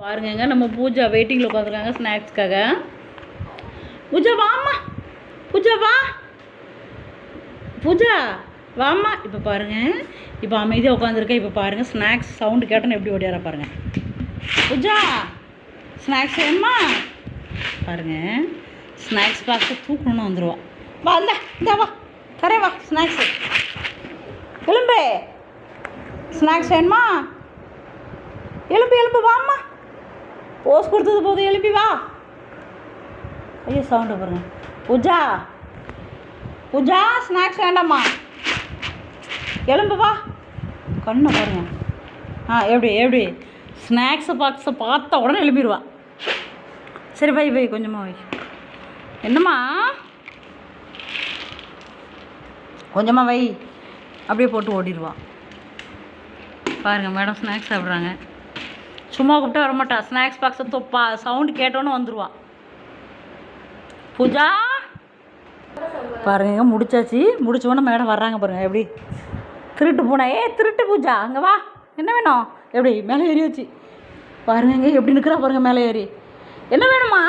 பாருங்கங்க நம்ம பூஜா வெயிட்டிங்கில் உட்காந்துருக்காங்க ஸ்நாக்ஸ்க்காக பூஜா வாம்மா. பூஜா வா. பூஜா வாம்மா. இப்போ பாருங்க இப்போ அமைதியாக உட்காந்துருக்கேன் இப்போ பாருங்க ஸ்நாக்ஸ் சவுண்டு கேட்டோன்னு எப்படி ஓடியாரா பாருங்க. பூஜா ஸ்நாக்ஸ் வேணுமா? பாருங்க ஸ்நாக்ஸ் பாக்ஸை தூக்கணும்னு வந்துடுவா வா இந்த இந்த வா. தரேன் வா ஸ்நாக்ஸு எலும்பு. ஸ்நாக்ஸ் வேணுமா? எலும்பு எலும்பு வாம்மா. போஸ் கொடுத்தது போதும் எழுப்பி வா. ஐயோ சவுண்டு பாருங்க. பூஜா பூஜா ஸ்நாக்ஸ் வேண்டாம்மா. எலும்பு வா. கண்ணை பாருங்க. ஆ எப்படி எப்படி? ஸ்நாக்ஸை பாக்ஸை பார்த்த உடனே எழுப்பிடுவா. சரி வை வை கொஞ்சமாக வை. என்னம்மா? கொஞ்சமாக வை. அப்படியே போட்டு ஓடிடுவா. பாருங்கள் மேடம் ஸ்நாக்ஸ் சாப்பிட்றாங்க. சும்மா கூப்பிட்டா வரமாட்டா. ஸ்நாக்ஸ் பாக்ஸை தொப்பா. சவுண்டு கேட்டோன்னு வந்துடுவா பூஜா? பாருங்க முடிச்சாச்சு. முடிச்ச மேடம் வர்றாங்க பாருங்க. எப்படி? திருட்டு பூனை. ஏ திருட்டு பூஜா. அங்கே வா. என்ன வேணும்? எப்படி? மேலே ஏறி வச்சு. பாருங்க எப்படி நிற்கிறா பாருங்க மேலே ஏறி. என்ன வேணுமா?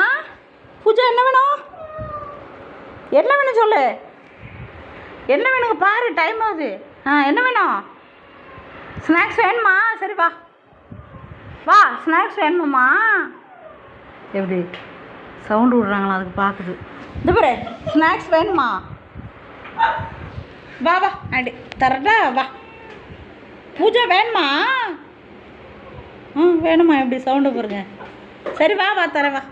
பூஜா என்ன வேணும்? என்ன வேணும் சொல்லு? என்ன வேணுங்க? பாரு டைம் ஆகுது. ஆ என்ன வேணும்? ஸ்நாக்ஸ் வேணுமா? சரி வா. வா ஸ்நாக்ஸ் வேணுமாம்மா. எப்படி? சவுண்டு விடுறாங்களா? அதுக்கு பார்க்குது. இந்த பாரு ஸ்நாக்ஸ் வேணுமா? வா வா அடி தரட்டா வா. பூஜா வேணுமா? ம் வேணுமா எப்படி சவுண்டு பாருங்க சரி வா வா தரேன் வா.